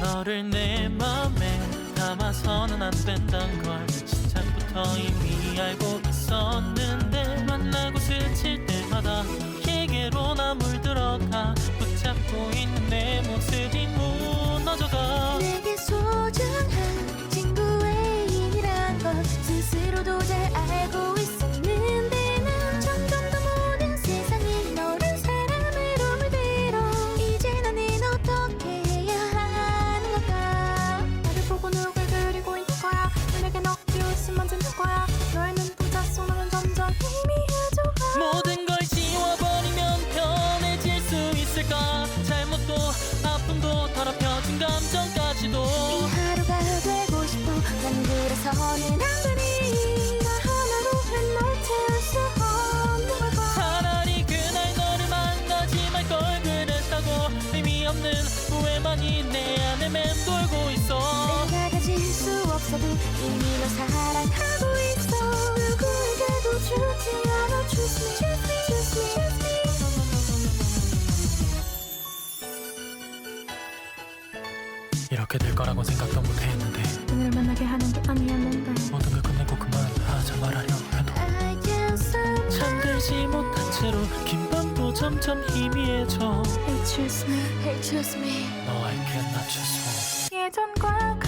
너를 내 맘에 담아서는 안 된단 걸. 시작부터 이미 알고 있었는데 만나고 스칠 때마다 너에게로 나 물들어 가 붙잡고 있는 내 모습이 그래서는 안 되니 나 하나로 널 채울 수 없는 걸까 차라리 그날 너를 만나지 말 걸 그랬다고 의미 없는 후회만이 내 안에 맴돌고 있어. 내가 가질 수 없어도 이미 널 사랑하고 있어. 누구에게도 주지 않아. Choose me, choose me, choose me, choose me 이렇게 될 거라고 생각도 못 했는데 오늘 만나게 하는 게 아니었는데. 모든 걸 끝내고 그만하자 말하려 해도 잠들지 못한 채로 긴 밤도 점점 희미해져. Hey choose me, hey choose me. No I cannot choose 예전과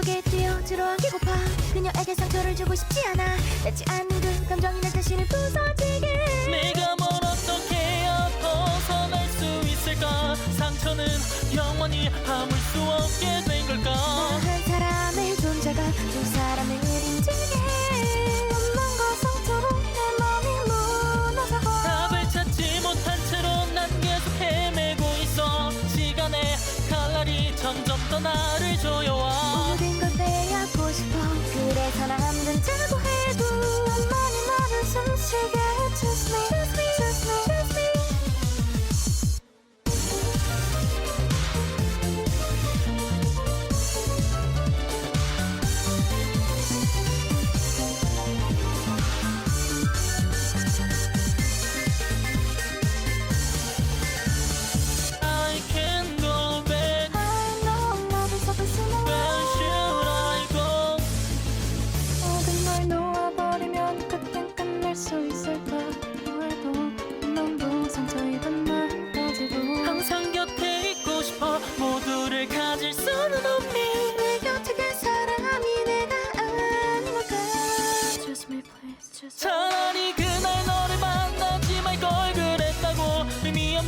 속에 뛰어 들어 안기고파. 그녀에게 상처를 주고 싶지 않아. 닿지 않는 그 감정이 내 자신을 부서지게. 내가 뭘 어떻게 해야 벗어날 수 있을까? 상처는 영원히 아물 수 없게 된 걸까? 한 사람의 존재가 두 사람을 인증해 원망과 상처로 내 맘이 무너져가 답을 찾지 못한 채로 난 계속 헤매고 있어. 시간의 칼날이 점점 더 나를 조여와 그래서 안 된다고 해도 엄마는 나를 숨쉬게 해 Choose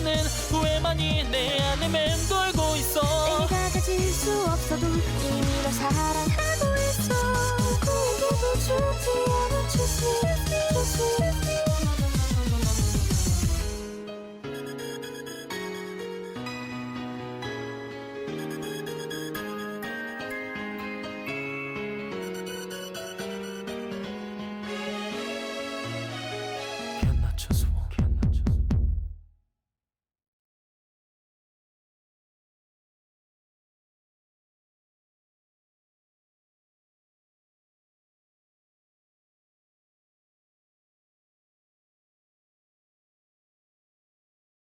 없는 후회만이 내 안에 맴돌고 있어. 내가 가질 수 없어도 이미 널 사랑하고 있어. 누구에게도 주지 않아 choose me